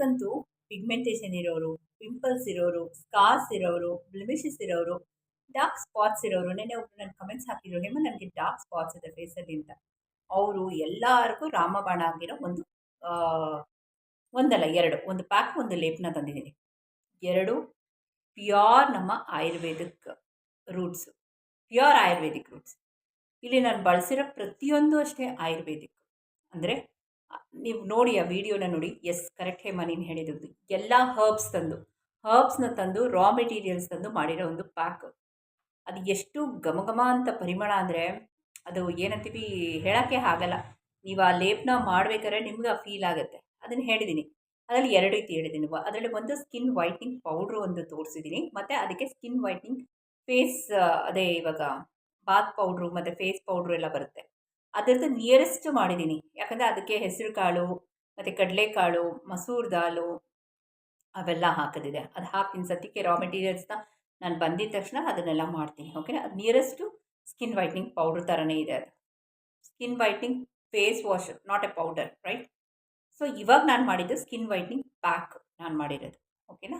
ಇವತ್ತಂತೂ pigmentation ಇರೋರು pimples ಇರೋರು scars ಇರೋರು ಬ್ಲಿಮಿಷಸ್ ಇರೋರು ಡಾರ್ಕ್ ಸ್ಪಾಟ್ಸ್ ಇರೋರು. ನೆನೆ ಒಬ್ಬರು ನನ್ನ ಕಮೆಂಟ್ಸ್ ಹಾಕಿದ್ರು, ಹೇಮ, ನನಗೆ ಡಾರ್ಕ್ ಸ್ಪಾಟ್ಸ್ ಇದೆ ಫೇಸಲ್ಲಿ ಅಂತ. ಅವರು ಎಲ್ಲರಿಗೂ ರಾಮಬಾಣ ಆಗಿರೋ ಒಂದು ಒಂದಲ್ಲ, ಎರಡು, ಒಂದು ಪ್ಯಾಕ್ ಒಂದು ಲೇಪನ ತಂದಿದ್ದೀನಿ. ಎರಡು ಪ್ಯೂರ್ ನಮ್ಮ Ayurvedic roots pure Ayurvedic roots ಇಲ್ಲಿ ನಾನು ಬಳಸಿರೋ ಪ್ರತಿಯೊಂದು ಅಷ್ಟೇ ಆಯುರ್ವೇದಿಕ್. ಅಂದರೆ ನೀವು ನೋಡಿ ಆ ವಿಡಿಯೋನ ನೋಡಿ. ಎಸ್, ಕರೆಕ್ಟ್ ಹೇಮ, ನೀನು ಹೇಳಿದ್ದು. ಎಲ್ಲ ಹರ್ಬ್ಸ್ ತಂದು ಹರ್ಬ್ಸ್ನ ತಂದು ರಾ ಮೆಟೀರಿಯಲ್ಸ್ ತಂದು ಮಾಡಿರೋ ಒಂದು ಪ್ಯಾಕ್ ಅದು ಎಷ್ಟು ಘಮ ಘಮ ಅಂತ ಪರಿಮಳ ಅಂದರೆ ಅದು ಏನಂತೀವಿ, ಹೇಳೋಕ್ಕೆ ಆಗಲ್ಲ. ನೀವು ಆ ಲೇಪನ ಮಾಡ್ಬೇಕಾದ್ರೆ ನಿಮ್ಗೆ ಆ ಫೀಲ್ ಆಗುತ್ತೆ. ಅದನ್ನು ಹೇಳಿದ್ದೀನಿ ಅದರಲ್ಲಿ ಎರಡು ರೀತಿ ಹೇಳಿದ್ದೀನಿ ಅದರಲ್ಲಿ ಒಂದು ಸ್ಕಿನ್ ವೈಟ್ನಿಂಗ್ ಪೌಡ್ರು ಒಂದು ತೋರಿಸಿದ್ದೀನಿ ಮತ್ತು ಅದಕ್ಕೆ ಸ್ಕಿನ್ ವೈಟ್ನಿಂಗ್ ಫೇಸ್ ಅದೇ ಇವಾಗ ಬಾತ್ ಪೌಡ್ರು ಮತ್ತು ಫೇಸ್ ಪೌಡ್ರು ಎಲ್ಲ ಬರುತ್ತೆ. ಅದರದ್ದು ನಿಯರೆಸ್ಟ್ ಮಾಡಿದ್ದೀನಿ ಯಾಕಂದರೆ ಅದಕ್ಕೆ ಹೆಸರು ಕಾಳು, ಮತ್ತು ಕಡಲೆಕಾಳು ಮಸೂರ್ ದಾಲು ಅವೆಲ್ಲ ಹಾಕೋದಿದೆ. ಅದು ಹಾಕ್ತೀನಿ. ಸದ್ಯಕ್ಕೆ ರಾ ಮೆಟೀರಿಯಲ್ಸ್ನ ನಾನು ಬಂದಿದ ತಕ್ಷಣ ಅದನ್ನೆಲ್ಲ ಮಾಡ್ತೀನಿ. ಓಕೆನಾ ಅದು ನಿಯರೆಸ್ಟು ಸ್ಕಿನ್ ವೈಟ್ನಿಂಗ್ ಪೌಡ್ರ್ ಥರನೇ ಇದೆ ಅದು. Skin whitening face wash not a powder right so ಇವಾಗ ನಾನು ಮಾಡಿದ್ದು ಸ್ಕಿನ್ ವೈಟ್ನಿಂಗ್ ಪ್ಯಾಕ್ ನಾನು ಮಾಡಿರೋದು. ಓಕೆನಾ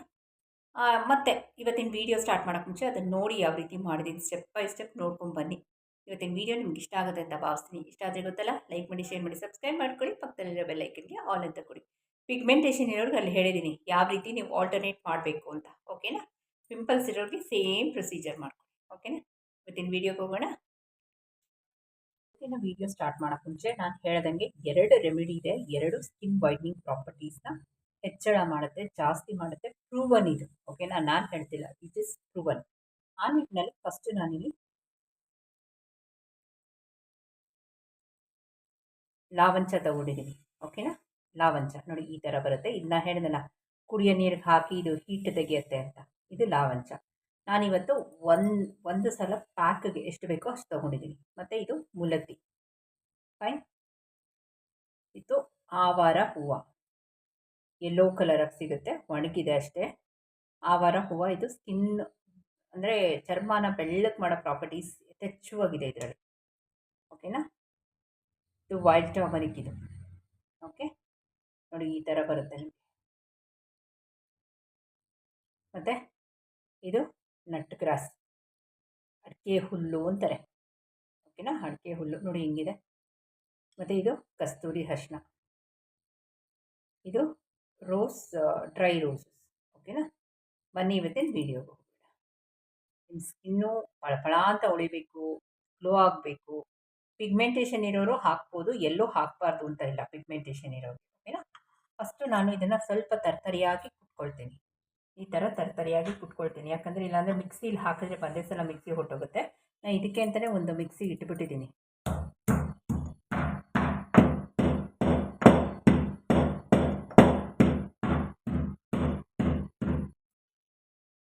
ಮತ್ತು ಇವತ್ತಿನ ವೀಡಿಯೋ ಸ್ಟಾರ್ಟ್ ಮಾಡೋಕ್ಕೆ ಮುಂಚೆ ಅದನ್ನು ನೋಡಿ ಯಾವ ರೀತಿ ಮಾಡಿದ್ದೀನಿ ಸ್ಟೆಪ್ ಬೈ ಸ್ಟೆಪ್ ನೋಡ್ಕೊಂಡು ಬನ್ನಿ. ಇವತ್ತಿನ ವೀಡಿಯೋ ನಿಮ್ಗೆ ಇಷ್ಟ ಆಗುತ್ತೆ ಅಂತ ಭಾವಿಸ್ತೀನಿ. ಇಷ್ಟ ಆದರೆ ಗೊತ್ತಲ್ಲ ಲೈಕ್ ಮಾಡಿ ಶೇರ್ ಮಾಡಿ ಸಬ್ಸ್ಕ್ರೈಬ್ ಮಾಡ್ಕೊಳ್ಳಿ. ಪಕ್ಕದಲ್ಲಿರೋ ಬೆಲ್ಲೈಕನ್ಗೆ ಆಲ್ ಅಂತ ಕೊಡಿ. ಪಿಗ್ಮೆಂಟೇಷನ್ ಇರೋರಿಗೆ ಅಲ್ಲಿ ಹೇಳಿದ್ದೀನಿ ಯಾವ ರೀತಿ ನೀವು ಆಲ್ಟರ್ನೇಟ್ ಮಾಡಬೇಕು ಅಂತ. ಓಕೆನಾ ಪಿಂಪಲ್ಸ್ ಇರೋರಿಗೆ ಸೇಮ್ ಪ್ರೊಸೀಜರ್ ಮಾಡ್ಕೊಳ್ಳಿ. ಓಕೆನಾ ಇವತ್ತಿನ ವೀಡಿಯೋಗೆ ಹೋಗೋಣ. ಇವತ್ತಿನ ವೀಡಿಯೋ ಸ್ಟಾರ್ಟ್ ಮಾಡೋಕ್ಕೆ ಮುಂಚೆ ನಾನು ಹೇಳ್ದಂಗೆ ಎರಡು ರೆಮಿಡಿ ಇದೆ. ಎರಡು ಸ್ಕಿನ್ ವೈಟ್ನಿಂಗ್ ಪ್ರಾಪರ್ಟೀಸ್ನ ಹೆಚ್ಚಳ ಮಾಡುತ್ತೆ, ಜಾಸ್ತಿ ಮಾಡುತ್ತೆ. ಪ್ರೂವನ್ ಇದು. ಓಕೆನಾ ನಾನು ಹೇಳ್ತಿಲ್ಲ ಇಟ್ ಇಸ್ ಪ್ರೂವನ್ ಆ ನಿಟ್ಟಿನಲ್ಲಿ ಫಸ್ಟ್ ನಾನಿಲ್ಲಿ ಲಾವಂಚ ತಗೊಂಡಿದ್ದೀನಿ ಓಕೆನಾ ಲಾವಂಚ. ನೋಡಿ ಈ ಥರ ಬರುತ್ತೆ. ಇದನ್ನ ಹೇಳಿದಲ್ಲ ಕುಡಿಯೋ ನೀರಿಗೆ ಹಾಕಿ ಇದು ಹೀಟ್ ತೆಗೆಯುತ್ತೆ ಅಂತ. ಇದು ಲಾವಂಚ. ನಾನಿವತ್ತು ಒಂದು ಒಂದು ಸಲ ಪ್ಯಾಕ್ಗೆ ಎಷ್ಟು ಬೇಕೋ ಅಷ್ಟು ತೊಗೊಂಡಿದ್ದೀನಿ ಮತ್ತು ಇದು ಮುಲತಿ ಫೈನ್ ಇದು ಆವಾರ ಹೂವು. ಯೆಲ್ಲೋ ಕಲರಾಗಿ ಸಿಗುತ್ತೆ. ಒಣಗಿದೆ ಅಷ್ಟೇ. ಆವಾರ ಹೂವು. ಇದು ಸ್ಕಿನ್ ಅಂದರೆ ಚರ್ಮನ ಬೆಳ್ಳಕ್ಕೆ ಮಾಡೋ ಪ್ರಾಪರ್ಟೀಸ್ ಯಥೇಚ್ಛವಾಗಿದೆ ಇದರಲ್ಲಿ. ಓಕೆನಾ ಇದು ವೈಟ್ ಟರ್ಮರಿಕ್ ಇದು ಓಕೆ ನೋಡಿ ಈ ಥರ ಬರುತ್ತೆ ನಿಮಗೆ. ಮತ್ತು ಇದು ನಟ್ ಗ್ರಾಸ್ ಅಡಿಕೆ ಹುಲ್ಲು ಅಂತಾರೆ. ಓಕೆನಾ ಅಡಿಕೆ ಹುಲ್ಲು. ನೋಡಿ ಹಿಂಗಿದೆ. ಮತ್ತು ಇದು ಕಸ್ತೂರಿ ಅರ್ಶಿನ ಇದು ರೋಸ್ ಡ್ರೈ ರೋಸಸ್ ಓಕೆನಾ ಬನ್ನಿ ಇವತ್ತಿನ ವೀಡಿಯೋಗೆ ಹೋಗೋಣ. ನಿಮ್ಮ ಸ್ಕಿನ್ನು ಪಳಪಳ ಅಂತ ಉಳಿಬೇಕು ಗ್ಲೋ ಆಗಬೇಕು. ಪಿಗ್ಮೆಂಟೇಷನ್ ಇರೋರು ಹಾಕ್ಬೋದು, ಎಲ್ಲೂ ಹಾಕಬಾರ್ದು ಅಂತ ಇಲ್ಲ ಪಿಗ್ಮೆಂಟೇಷನ್ ಇರೋರು. ಓಕೆನಾ ಫಸ್ಟು ನಾನು ಇದನ್ನು ಸ್ವಲ್ಪ ತರ್ತರಿಯಾಗಿ ಕುಟ್ಕೊಳ್ತೀನಿ. ಈ ಥರ ತರ್ತರಿಯಾಗಿ ಕುಟ್ಕೊಳ್ತೀನಿ. ಯಾಕಂದರೆ ಇಲ್ಲಾಂದರೆ ಮಿಕ್ಸಿಲಿ ಹಾಕಿದ್ರೆ ಒಂದೇ ಸಲ ಮಿಕ್ಸಿ ಹೊಟ್ಟೋಗುತ್ತೆ. ನಾನು ಇದಕ್ಕೆ ಅಂತಲೇ ಒಂದು ಮಿಕ್ಸಿ ಇಟ್ಬಿಟ್ಟಿದ್ದೀನಿ.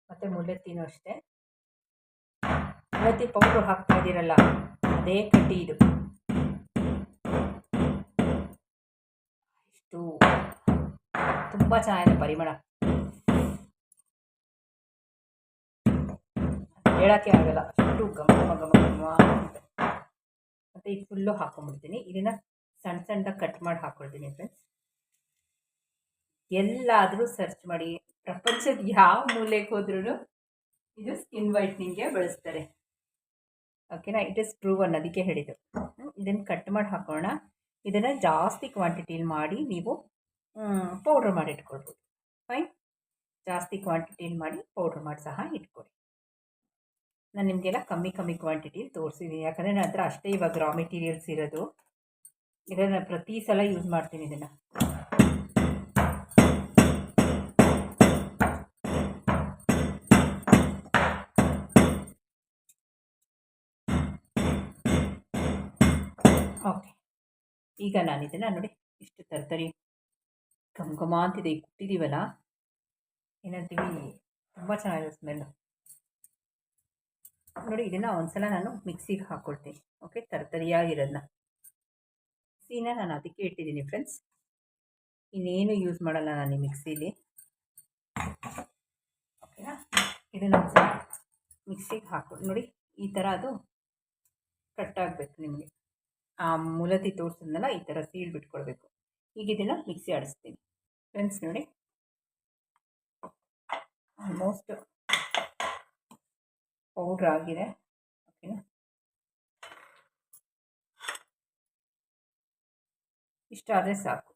ಮತ್ತು ಮುಳ್ಳೆತ್ತಿನೂ ಅಷ್ಟೇ. ಮುಲ್ಲತ್ತಿ ಪೌಡ್ರು ಹಾಕ್ತಾ ಇದ್ದೀರಲ್ಲ ಅದೇ ಕಡ್ಡಿ ಇದು. ಇಷ್ಟು. ತುಂಬ ಚೆನ್ನಾಗಿದೆ ಪರಿಮಳ. ಹೇಳೋಕ್ಕೆ ಆಗಲ್ಲ, ಅಷ್ಟು ಘಮ ಘಮ ಅಂತ ಮತ್ತು ಇದು ಫುಲ್ಲು ಹಾಕೊಂಡ್ಬಿಡ್ತೀನಿ. ಇದನ್ನು ಸಣ್ಣ ಸಣ್ಣದಾಗಿ ಕಟ್ ಮಾಡಿ ಹಾಕ್ಕೊಳ್ತೀನಿ ಫ್ರೆಂಡ್ಸ್ ಎಲ್ಲಾದರೂ ಸರ್ಚ್ ಮಾಡಿ. ಪ್ರಪಂಚದ ಯಾವ ಮೂಲೆಗೆ ಹೋದ್ರೂ ಇದು ಸ್ಕಿನ್ ವೈಟ್ನಿಂಗ್ಗೆ ಬಳಸ್ತಾರೆ. ಓಕೆನಾ ಇಟ್ ಇಸ್ ಪ್ರೂವನ್ ಅದಕ್ಕೆ ಹೇಳಿದ್ದು. ಇದನ್ನು ಕಟ್ ಮಾಡಿ ಹಾಕೋಣ. ಇದನ್ನು ಜಾಸ್ತಿ ಕ್ವಾಂಟಿಟಿಲಿ ಮಾಡಿ ನೀವು ಪೌಡ್ರ್ ಮಾಡಿ ಇಟ್ಕೊಳ್ಬೋದು. ಫೈನ್ ಜಾಸ್ತಿ ಕ್ವಾಂಟಿಟಿಲಿ ಮಾಡಿ ಪೌಡ್ರ್ ಮಾಡಿ ಸಹ ಇಟ್ಕೊಳ್ಳಿ ನಾನು ನಿಮಗೆಲ್ಲ ಕಮ್ಮಿ ಕಮ್ಮಿ ಕ್ವಾಂಟಿಟಿಲಿ ತೋರಿಸಿದ್ದೀನಿ ಯಾಕಂದರೆ ನನ್ನ ಹತ್ರ ಅಷ್ಟೇ ಇವಾಗ ರಾ ಮೆಟೀರಿಯಲ್ಸ್ ಇರೋದು. ಇದನ್ನು ಪ್ರತಿ ಸಲ ಯೂಸ್ ಮಾಡ್ತೀನಿ ಇದನ್ನು. ಓಕೆ. ಈಗ ನಾನು ಇದನ್ನು ನೋಡಿ, ಇಷ್ಟು ತರ್ತರಿ. ಘಮ ಅಂತಿದೆ ಈಗ ಕುಟ್ಟಿದ್ದೀವಲ್ಲ ಏನಂತೀವಿ? ತುಂಬ ಚೆನ್ನಾಗಿದೆ ಸ್ಮೆಲ್ಲು ನೋಡಿ, ಇದನ್ನು ಒಂದ್ಸಲ ನಾನು ಮಿಕ್ಸಿಗೆ ಹಾಕ್ಕೊಳ್ತೀನಿ ಓಕೆ ತರ್ತರಿಯಾಗಿರೋದನ್ನ ಸೀನ ನಾನು ಅದಕ್ಕೆ ಇಟ್ಟಿದ್ದೀನಿ ಫ್ರೆಂಡ್ಸ್ ಇನ್ನೇನು ಯೂಸ್ ಮಾಡಲ್ಲ ನಾನು ಈ ಮಿಕ್ಸಿಲಿ. ಓಕೆನಾ? ಇದನ್ನು ಒಂದ್ಸಲ ಮಿಕ್ಸಿಗೆ ಹಾಕ್ಕೊಂಡು ನೋಡಿ, ಈ ಥರ ಅದು ಕಟ್ ಆಗಬೇಕು ನಿಮಗೆ. ಮೂಲತಿ ತೋರಿಸಿದ್ನಲ್ಲ, ಈ ಥರ ಸೀಳ್ ಬಿಟ್ಕೊಳ್ಬೇಕು ಈಗ ಇದನ್ನು ಮಿಕ್ಸಿ ಆಡಿಸ್ತೀನಿ. ಫ್ರೆಂಡ್ಸ್ ನೋಡಿ. ಆಲ್ಮೋಸ್ಟ್ ಪೌಡ್ರ್ ಆಗಿದೆ. ಓಕೆನಾ ಇಷ್ಟಾದರೆ ಸಾಕು.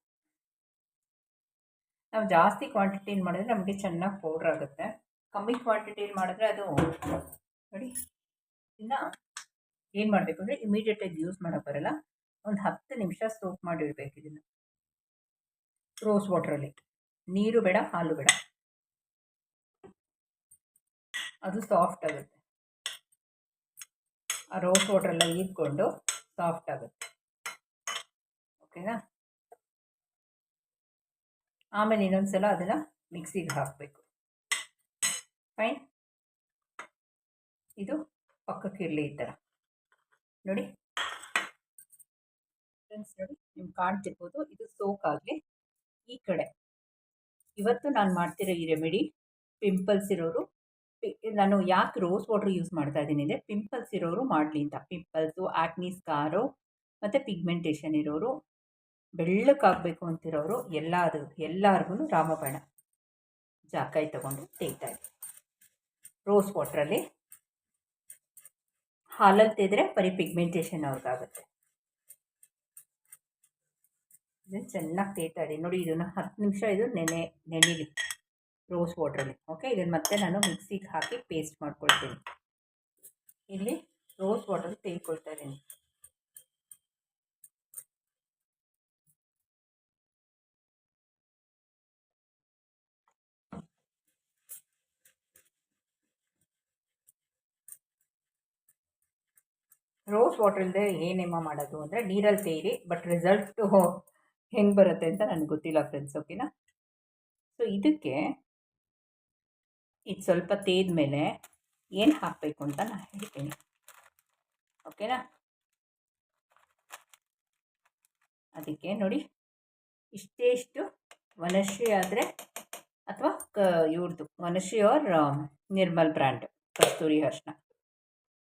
ನಾವು ಜಾಸ್ತಿ ಕ್ವಾಂಟಿಟಿಲಿ ಮಾಡಿದ್ರೆ ನಮಗೆ ಚೆನ್ನಾಗಿ ಪೌಡ್ರ್ ಆಗುತ್ತೆ. ಕಮ್ಮಿ ಕ್ವಾಂಟಿಟಿಲಿ ಮಾಡಿದ್ರೆ ಅದು ನೋಡಿ. ಇನ್ನು ಏನು ಮಾಡಬೇಕು ಅಂದರೆ ಇಮಿಡಿಯೇಟಾಗಿ ಯೂಸ್ ಮಾಡೋಕ್ಕೆ ಬರಲ್ಲ. ಒಂದು ಹತ್ತು ನಿಮಿಷ ಸೋಪ್ ಮಾಡಿಡಬೇಕು ಇದನ್ನು. ರೋಸ್ ವಾಟ್ರಲ್ಲಿ ನೀರು ಬೇಡ, ಹಾಲು ಬೇಡ. ಅದು ಸಾಫ್ಟ್ ಆಗುತ್ತೆ. ಆ ರೋಸ್ ವಾಟ್ರೆಲ್ಲ ಈದ್ಕೊಂಡು ಸಾಫ್ಟ್ ಆಗುತ್ತೆ. ಓಕೆನಾ ಆಮೇಲೆ ಇನ್ನೊಂದು ಅದನ್ನು ಮಿಕ್ಸಿಗೆ ಹಾಕಬೇಕು. ಫೈನ್ ಇದು ಪಕ್ಕಕ್ಕಿರಲಿ ಈ ಥರ ನೋಡಿ. ಫ್ರೆಂಡ್ಸ್ ನೋಡಿ, ನಿಮ್ಗೆ ಕಾಣ್ತಿರ್ಬೋದು, ಇದು ಸೋಕ್ ಆಗಲಿ ಈ ಕಡೆ. ಇವತ್ತು ನಾನು ಮಾಡ್ತಿರೋ ಈ ರೆಮಿಡಿ ಪಿಂಪಲ್ಸ್ ಇರೋರು ನಾನು ಯಾಕೆ ರೋಸ್ ವಾಟ್ರ್ ಯೂಸ್ ಮಾಡ್ತಾ ಇದ್ದೀನಿ ಅಂದರೆ ಪಿಂಪಲ್ಸ್ ಇರೋರು ಮಾಡಲಿ ಅಂತ. ಪಿಂಪಲ್ಸು ಆ್ಯಕ್ನಿ ಸ್ಕಾರು ಮತ್ತು ಪಿಗ್ಮೆಂಟೇಷನ್ ಇರೋರು, ಬೆಳ್ಳಕ್ಕಾಗಬೇಕು ಅಂತಿರೋರು ಎಲ್ಲಾದ್ರು ಎಲ್ಲರಿಗೂ ರಾಮಬಾಣ. ಜಾಕಾಯಿ ತೊಗೊಂಡು ತೆಗಿತಾ ಇದ್ದೀನಿ. ರೋಸ್ ವಾಟ್ರಲ್ಲಿ ಹಾಲಲ್ಲಿ ತೆಗೆದ್ರೆ ಬರೀ ಪಿಗ್ಮೆಂಟೇಷನ್ ಅವ್ರಿಗಾಗುತ್ತೆ. ಇದನ್ನು ಚೆನ್ನಾಗಿ ತೇತಾ ಇದ್ದೀನಿ ನೋಡಿ, ಇದನ್ನು ಹತ್ತು ನಿಮಿಷ ಇದು ನೆನೆ, ನೆನೆಲಿ. ರೋಸ್ ವಾಟ್ರಲ್ಲಿ ಓಕೆ ಇದನ್ನು ಮತ್ತೆ ನಾನು ಮಿಕ್ಸಿಗೆ ಹಾಕಿ ಪೇಸ್ಟ್ ಮಾಡ್ಕೊಳ್ತೀನಿ. ಇಲ್ಲಿ ರೋಸ್ ವಾಟರ್ ತೆಗೆದುಕೊಳ್ತಾ ಇದ್ದೀನಿ. ರೋಸ್ ವಾಟರ್ ಇಲ್ಲದೆ ಏನೇಮ ಮಾಡೋದು ಅಂದರೆ ನೀರಲ್ಲಿ ಸೇರಿ ಬಟ್ ರಿಸಲ್ಟು ಹೆಂಗೆ ಬರುತ್ತೆ ಅಂತ ನನಗೆ ಗೊತ್ತಿಲ್ಲ ಫ್ರೆಂಡ್ಸ್ ಓಕೆನಾ ಸೊ ಇದಕ್ಕೆ ಇದು ಸ್ವಲ್ಪ ತೇದ ಮೇಲೆ ಏನು ಹಾಕಬೇಕು ಅಂತ ನಾನು ಹೇಳ್ತೀನಿ. ಓಕೆನಾ ಅದಕ್ಕೆ ನೋಡಿ, ಇಷ್ಟೇ ಇಷ್ಟು ವನಶ್ರೀ ಆದರೆ ಅಥವಾ ಕ ಇವ್ರದ್ದು ವನಶ್ರೀ ಅವ್ರ ನಿರ್ಮಲ್ ಬ್ರ್ಯಾಂಡ್ ಕಸ್ತೂರಿ ಅರ್ಶಿನ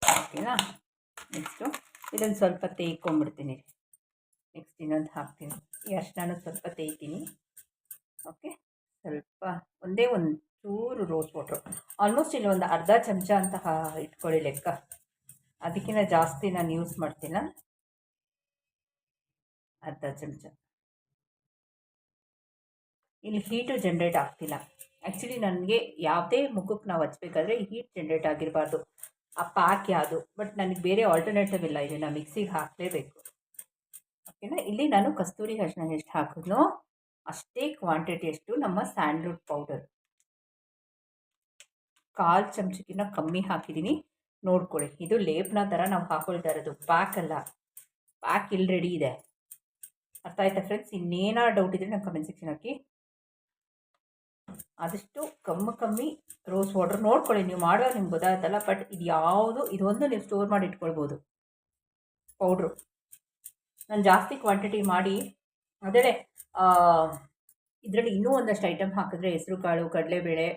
ಓಕೆನಾ ನೆಕ್ಸ್ಟು ಇದನ್ನು ಸ್ವಲ್ಪ ತೇಯ್ಕೊಂಬಿಡ್ತೀನಿ ನೆಕ್ಸ್ಟ್ ಇನ್ನೊಂದು ಹಾಕ್ತೀನಿ. ಈ ಅರ್ಶಿನ ಸ್ವಲ್ಪ ತೇಯ್ತೀನಿ ಓಕೆ ಸ್ವಲ್ಪ ಒಂದೇ ಒಂದು ಚೂರು ರೋಸ್ ವಾಟ್ರು ಆಲ್ಮೋಸ್ಟ್ ಇಲ್ಲಿ ಒಂದು ಅರ್ಧ ಚಮಚ ಅಂತ ಇಟ್ಕೊಳ್ಳಿ ಲೆಕ್ಕ. ಅದಕ್ಕಿಂತ ಜಾಸ್ತಿ ನಾನು ಯೂಸ್ ಮಾಡ್ತೀನ? ಅರ್ಧ ಚಮಚ. ಇಲ್ಲಿ ಹೀಟು ಜನ್ರೇಟ್ ಆಗ್ತಿಲ್ಲ. ಆ್ಯಕ್ಚುಲಿ ನನಗೆ ಯಾವುದೇ ಮುಖಕ್ಕೆ ನಾವು ಹಚ್ಬೇಕಾದ್ರೆ ಹೀಟ್ ಜನ್ರೇಟ್ ಆಗಿರಬಾರ್ದು. ಆ ಪ್ಯಾಕ್ ಯಾವುದು? ಬಟ್ ನನಗೆ ಬೇರೆ ಆಲ್ಟರ್ನೇಟಿವ್ ಇಲ್ಲ. ಇದನ್ನು ಮಿಕ್ಸಿಗೆ ಹಾಕಲೇಬೇಕು. ಓಕೆನಾ ಇಲ್ಲಿ ನಾನು ಕಸ್ತೂರಿ ಅರಿಶಿನ ಎಷ್ಟು ಹಾಕಿದ್ನೋ ಅಷ್ಟೇ ಕ್ವಾಂಟಿಟಿಯಷ್ಟು ನಮ್ಮ ಸ್ಯಾಂಡ್ಲ್ವುಡ್ ಪೌಡರ್ ಕಾಲು ಚಮಚಕ್ಕಿಂತ ಕಮ್ಮಿ ಹಾಕಿದ್ದೀನಿ ನೋಡ್ಕೊಳ್ಳಿ. ಇದು ಲೇಪ್ನ ಥರ ನಾವು ಹಾಕೊಳ್ತಾ ಇರೋದು. ಪ್ಯಾಕ್ ಅಲ್ಲ. ಪ್ಯಾಕ್ ಇಲ್ಲಿ ರೆಡಿ ಇದೆ. ಅರ್ಥ ಆಯ್ತಾ ಫ್ರೆಂಡ್ಸ್ ಇನ್ನೇನೋ ಡೌಟ್ ಇದ್ದರೆ ನಾನು ಕಮೆಂಟ್ ಸೆಕ್ಷನ್ ಹಾಕಿ. ಆದಷ್ಟು ಕಮ್ಮಿ ಕಮ್ಮಿ ರೋಸ್ ವಾಟರ್ ನೋಡ್ಕೊಳ್ಳಿ. ನೀವು ಮಾಡುವಾಗ ನಿಮ್ಗೆ ಗೊತ್ತಾಗುತ್ತಲ್ಲ ಬಟ್ ಇದು ಯಾವುದು, ಇದೊಂದು ನೀವು ಸ್ಟೋರ್ ಮಾಡಿ ಇಟ್ಕೊಳ್ಬೋದು. ಪೌಡ್ರು ನಾನು ಜಾಸ್ತಿ ಕ್ವಾಂಟಿಟಿ ಮಾಡಿ ಅದೇ ಇದರಲ್ಲಿ ಇನ್ನೂ ಒಂದಷ್ಟು ಐಟಮ್ ಹಾಕಿದ್ರೆ ಹೆಸರು ಕಾಳು ಕಡಲೆಬೇಳೆ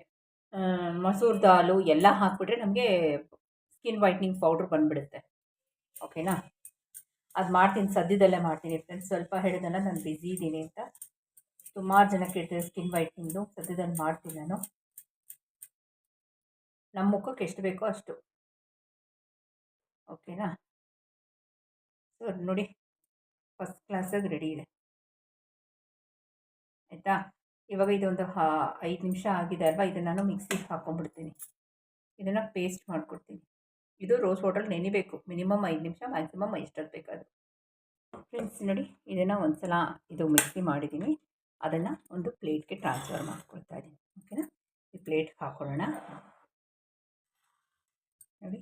ಮಸೂರ್ ದಾಲು ಎಲ್ಲ ಹಾಕಿಬಿಟ್ರೆ ನಮಗೆ ಸ್ಕಿನ್ ವೈಟ್ನಿಂಗ್ ಪೌಡ್ರ್ ಬಂದುಬಿಡುತ್ತೆ. ಓಕೆನಾ ಅದು ಮಾಡ್ತೀನಿ, ಸದ್ಯದಲ್ಲೇ ಮಾಡ್ತೀನಿ. ಫ್ರೆಂಡ್ಸ್ ಸ್ವಲ್ಪ ಹೇಳಿದಲ್ಲ ನಾನು ಬ್ಯುಸಿ ಇದ್ದೀನಿ ಅಂತ. ಸುಮಾರು ಜನ ಕೇಳ್ತಾರೆ ಸ್ಕಿನ್ ವೈಟ್ನಿಂಗು ಸದ್ಯದಲ್ಲಿ ಮಾಡ್ತೀನಿ ನಾನು. ನಮ್ಮ ಮುಖಕ್ಕೆ ಎಷ್ಟು ಬೇಕೋ ಅಷ್ಟು. ಓಕೆನಾ? ಸೊ ನೋಡಿ ಫಸ್ಟ್ ಕ್ಲಾಸಾಗಿ ರೆಡಿ ಇದೆ. ಆಯಿತಾ? ಇವಾಗ ಇದೊಂದು ಹಾ, ಐದು ನಿಮಿಷ ಆಗಿದೆ ಅಲ್ವಾ? ಇದನ್ನು ನಾನು ಮಿಕ್ಸಿಗೆ ಹಾಕೊಂಡ್ಬಿಡ್ತೀನಿ. ಇದನ್ನು ಪೇಸ್ಟ್ ಮಾಡಿಕೊಡ್ತೀನಿ. ಇದು ರೋಸ್ ವಾಟರ್ ನೆನಿಬೇಕು ಮಿನಿಮಮ್ ಐದು ನಿಮಿಷ ಮ್ಯಾಕ್ಸಿಮಮ್ ಎಷ್ಟೊತ್ತು ಬೇಕಾದರೂ. ಫ್ರೆಂಡ್ಸ್ ನೋಡಿ, ಇದನ್ನು ಒಂದು ಸಲ ಇದು ಮಿಕ್ಸಿ ಮಾಡಿದ್ದೀನಿ. ಅದನ್ನು ಒಂದು ಪ್ಲೇಟ್ಗೆ ಟ್ರಾನ್ಸ್ಫರ್ ಮಾಡ್ಕೊಳ್ತಾ ಇದ್ದೀನಿ. ಓಕೆನಾ ಈ ಪ್ಲೇಟ್ ಹಾಕೊಳ್ಳೋಣ. ನೋಡಿ.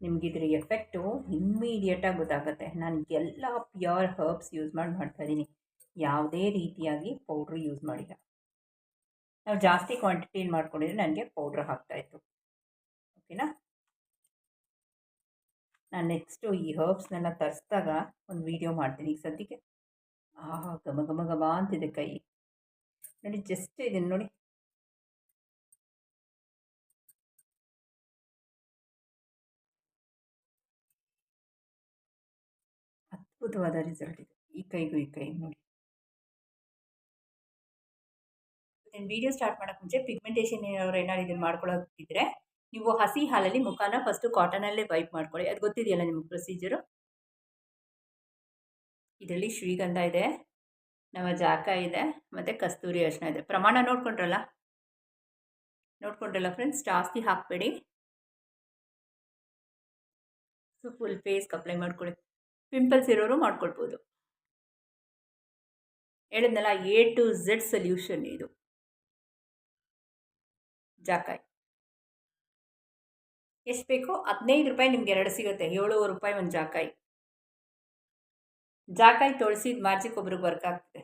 ನಿಮಗಿದ್ರ ಎಫೆಕ್ಟು ಇಮ್ಮಿಡಿಯೇಟಾಗಿ ಗೊತ್ತಾಗುತ್ತೆ. ನಾನು ಎಲ್ಲ ಪ್ಯೂರ್ ಹರ್ಬ್ಸ್ ಯೂಸ್ ಮಾಡಿ ಮಾಡ್ತಾಯಿದ್ದೀನಿ ಯಾವುದೇ ರೀತಿಯಾಗಿ ಪೌಡ್ರ್ ಯೂಸ್ ಮಾಡಿಲ್ಲ. ನಾವು ಜಾಸ್ತಿ ಕ್ವಾಂಟಿಟಿ ಮಾಡ್ಕೊಂಡಿದ್ರೆ ನನಗೆ ಪೌಡ್ರ್ ಹಾಕ್ತಾಯಿತ್ತು ಓಕೆನಾ ನಾನು ನೆಕ್ಸ್ಟು ಈ ಹರ್ಬ್ಸ್ನೆಲ್ಲ ತರಿಸಿದಾಗ ಒಂದು ವೀಡಿಯೋ ಮಾಡ್ತೀನಿ. ಈಗ ಸದ್ಯಕ್ಕೆ ಆಹಾ ಗಮ ಗಮ ಗಮ ಅಂತಿದೆ ಕೈ. ನೋಡಿ ಜಸ್ಟ್ ಇದನ್ನು ನೋಡಿ. ಅದ್ಭುತವಾದ ರಿಸಲ್ಟ್ ಇದೆ. ಈ ಕೈಗೂ ಈ ಕೈ ನೋಡಿ. ಇವತ್ತಿನ ವಿಡಿಯೋ ಸ್ಟಾರ್ಟ್ ಮಾಡೋಕ್ಕೆ ಮುಂಚೆ ಪಿಗ್ಮೆಂಟೇಷನ್ ಏನಾದ್ರು ಏನಾದ್ರು ಇದನ್ನು ಮಾಡ್ಕೊಳ್ಳೋದಿದ್ರೆ ನೀವು ಹಸಿ ಹಾಲಲ್ಲಿ ಮುಖಾನ ಫಸ್ಟು ಕಾಟನಲ್ಲೇ ವೈಪ್ ಮಾಡ್ಕೊಳ್ಳಿ. ಅದು ಗೊತ್ತಿದೆಯಲ್ಲ ನಿಮಗೆ ಪ್ರೊಸೀಜರು ಇದರಲ್ಲಿ ಶ್ರೀಗಂಧ ಇದೆ ನಮ್ಮ ಜಾಕ ಇದೆ, ಮತ್ತು ಕಸ್ತೂರಿ ಅರ್ಶನ ಇದೆ. ಪ್ರಮಾಣ ನೋಡ್ಕೊಂಡ್ರಲ್ಲ? ನೋಡ್ಕೊಂಡ್ರಲ್ಲ ಫ್ರೆಂಡ್ಸ್ ಜಾಸ್ತಿ ಹಾಕಬೇಡಿ. ಸೊ ಫುಲ್ ಫೇಸ್ಗೆ ಅಪ್ಲೈ ಮಾಡ್ಕೊಳ್ಳಿ ಪಿಂಪಲ್ಸ್ ಇರೋರು ಮಾಡ್ಕೊಳ್ಬೋದು. ಹೇಳಿದ್ನಲ್ಲ ಎ ಟು ಝೆಡ್ ಸೊಲ್ಯೂಷನ್ ಇದು. ಜಾಕಾಯಿ. ಎಷ್ಟು ಬೇಕು ಹದಿನೈದು ರೂಪಾಯಿ ನಿಮ್ಗೆ ಎರಡು ಸಿಗುತ್ತೆ. ಏಳುವರೆ ರೂಪಾಯಿ ಒಂದು ಜಾಕಾಯಿ. ಜಾಕಾಯಿ ತೊಳಸಿದ ಮಾರ್ಜಿಕ್ ಒಬ್ರಿಗೆ ವರ್ಕ್ ಆಗ್ತದೆ.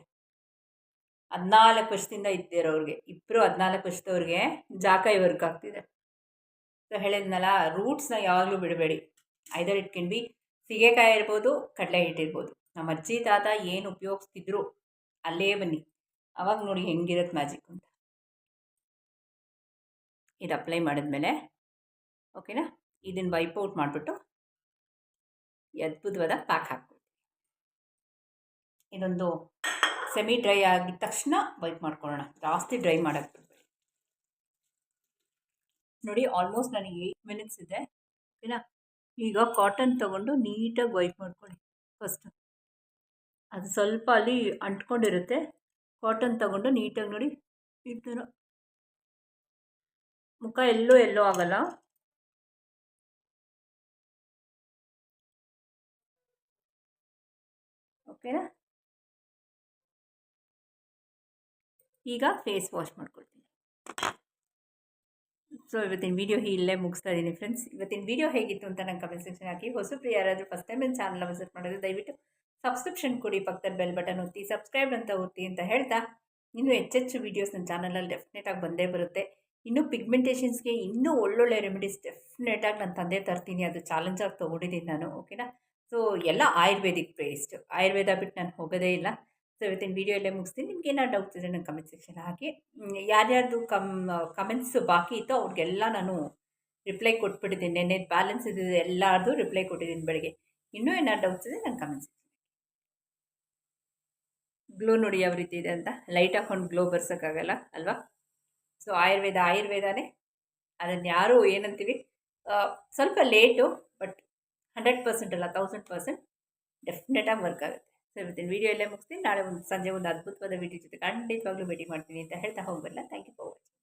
ಹದಿನಾಲ್ಕು ವರ್ಷದಿಂದ ಇದ್ದಿರೋರಿಗೆ ಇಬ್ಬರು ಹದಿನಾಲ್ಕು ವರ್ಷದವ್ರಿಗೆ ಜಾಕಾಯಿ ವರ್ಕ್ ಆಗ್ತಿದೆ. ಸೊ ಹೇಳಿದ್ನಲ್ಲ ರೂಟ್ಸ್ನ ಯಾವಾಗಲೂ ಬಿಡಬೇಡಿ. ಐದರ್ ಇಟ್ ಬಿ ಸೀಗೆಕಾಯಿ ಇರ್ಬೋದು, ಕಡಲೆ ಹಿಟ್ಟಿರ್ಬೋದು ನಮ್ಮ ಅಜ್ಜಿ, ತಾತ ಏನು ಉಪಯೋಗಿಸ್ತಿದ್ರು ಅಲ್ಲೇ ಬನ್ನಿ. ಅವಾಗ ನೋಡಿ ಹೆಂಗಿರತ್ತೆ ಮ್ಯಾಜಿಕ್ ಅಂತ. ಇದು ಅಪ್ಲೈ ಮಾಡಿದ್ಮೇಲೆ ಓಕೆನಾ ಇದನ್ನು ವೈಪ್ ಔಟ್ ಮಾಡಿಬಿಟ್ಟು ಅದ್ಭುತವಾದ ಪ್ಯಾಕ್ ಹಾಕ್ಬಿಡ್ತೀವಿ ಇದೊಂದು ಸೆಮಿ ಡ್ರೈ ಆಗಿದ ತಕ್ಷಣ ವೈಪ್ ಮಾಡ್ಕೊಳ್ಳೋಣ. ಜಾಸ್ತಿ ಡ್ರೈ ಮಾಡೋಕ್ಕೆ ಬಿಡಬೇಡಿ. ನೋಡಿ ಆಲ್ಮೋಸ್ಟ್ ನನಗೆ ಏಯ್ಟ್ ಮಿನಿಟ್ಸ್ ಇದೆ. ಓಕೆನಾ? ಈಗ ಕಾಟನ್ ತೊಗೊಂಡು ನೀಟಾಗಿ ವೈಪ್ ಮಾಡ್ಕೊಳ್ಳಿ ಫಸ್ಟು ಅದು ಸ್ವಲ್ಪ ಅಲ್ಲಿ ಅಂಟ್ಕೊಂಡಿರುತ್ತೆ. ಕಾಟನ್ ತಗೊಂಡು ನೀಟಾಗಿ ನೋಡಿ, ಈ ಮುಖ ಎಲ್ಲೋ ಎಲ್ಲೋ ಆಗಲ್ಲ. ಓಕೆನಾ? ಈಗ ಫೇಸ್ ವಾಶ್ ಮಾಡ್ಕೊಳ್ತೀನಿ. ಸೊ ಇವತ್ತಿನ ವೀಡಿಯೋ ಇಲ್ಲೇ ಮುಗಿಸ್ತಾ ಇದ್ದೀನಿ ಫ್ರೆಂಡ್ಸ್ ಇವತ್ತಿನ ವೀಡಿಯೋ ಹೇಗಿತ್ತು ಅಂತ ನಂಗೆ ಕಮೆಂಟ್ ಸೆಕ್ಷನ್ ಹಾಕಿ. ಹೊಸ ಯಾರಾದರೂ ಫಸ್ಟ್ ಟೈಮ್ ನನ್ನ ಚಾನಲ್ ವಿಸಿಟ್ ಮಾಡಿದ್ರೆ ದಯವಿಟ್ಟು ಸಬ್ಸ್ಕ್ರಿಪ್ಷನ್ ಕೊಡಿ ಪಕ್ಕದ ಬೆಲ್ ಬಟನ್ ಒತ್ತಿ ಸಬ್ಸ್ಕ್ರೈಬ್ ಅಂತ ಒತ್ತಿ ಅಂತ ಹೇಳ್ತಾ. ಇನ್ನೂ ಹೆಚ್ಚೆಚ್ಚು ವೀಡಿಯೋಸ್ ನನ್ನ ಚಾನಲಲ್ಲಿ ಡೆಫಿನೆಟಾಗಿ ಬಂದೇ ಬರುತ್ತೆ. ಇನ್ನೂ ಪಿಗ್ಮೆಂಟೇಷನ್ಸ್ಗೆ ಇನ್ನೂ ಒಳ್ಳೊಳ್ಳೆ ರೆಮಿಡೀಸ್ ಡೆಫಿನೆಟಾಗಿ ನಾನು ತಂದೆ ತರ್ತೀನಿ. ಅದು ಚಾಲೆಂಜಾಗಿ ತೊಗೊಂಡಿದ್ದೀನಿ ನಾನು ಓಕೆನಾ ಸೊ ಎಲ್ಲ ಆಯುರ್ವೇದಿಕ್ ಬೇಸ್ಡ್ ಆಯುರ್ವೇದ ಬಿಟ್ಟು ನಾನು ಹೋಗೋದೇ ಇಲ್ಲ. ಸೊ ಇವತ್ತಿನ ವೀಡಿಯೋ ಎಲ್ಲೇ ಮುಗಿಸ್ತೀನಿ. ನಿಮ್ಗೆ ಏನಾದ್ರು ಡೌಟ್ಸ್ ಇದ್ದರೆ ನನ್ನ ಕಮೆಂಟ್ ಸೆಕ್ಷನ್ ಹಾಕಿ. ಯಾರ್ಯಾರ್ದು ಕಮ್ ಕಮೆಂಟ್ಸ್ ಬಾಕಿ ಇತ್ತು ಅವ್ರಿಗೆಲ್ಲ ನಾನು ರಿಪ್ಲೈ ಕೊಟ್ಬಿಟ್ಟಿದ್ದೀನಿ ನೆನ್ನೆ ಬ್ಯಾಲೆನ್ಸ್ ಇದ್ದಿದ್ದು ಎಲ್ಲರದು ರಿಪ್ಲೈ ಕೊಟ್ಟಿದ್ದೀನಿ ಬೆಳಗ್ಗೆ. ಇನ್ನೂ ಏನಾದ್ರು ಡೌಟ್ಸ್ ಇದೆ ನನ್ನ ಕಮೆಂಟ್ ಸೆಕ್ಷನ್ ಗ್ಲೋ ನೋಡಿ ಯಾವ ರೀತಿ ಇದೆ ಅಂತ? ಲೈಟ್ ಹಾಕೊಂಡು ಗ್ಲೋ ಬರ್ಸೋಕ್ಕಾಗಲ್ಲ, ಅಲ್ವಾ? ಸೊ ಆಯುರ್ವೇದ, ಆಯುರ್ವೇದನೇ. ಅದನ್ನು ಯಾರು ಏನಂತೀವಿ? ಸ್ವಲ್ಪ ಲೇಟು ಬಟ್ ಹಂಡ್ರೆಡ್ ಪರ್ಸೆಂಟ್ ಅಲ್ಲ ತೌಸಂಡ್ ಪರ್ಸೆಂಟ್ ಡೆಫಿನೆಟಾಗಿ ವರ್ಕ್ ಆಗುತ್ತೆ. ಸೊ ಇವತ್ತಿನ ವೀಡಿಯೋ ಎಲ್ಲೇ ಮುಗಿಸ್ತೀನಿ. ನಾಳೆ ಒಂದು ಸಂಜೆ ಒಂದು ಅದ್ಭುತವಾದ ವೀಡಿಯೋ ಜೊತೆ ಖಂಡಿತವಾಗ್ಲೂ ಭೇಟಿ ಮಾಡ್ತೀನಿ ಅಂತ ಹೇಳ್ತಾ ಹೋಗಬಲ್ಲ. Thank you for watching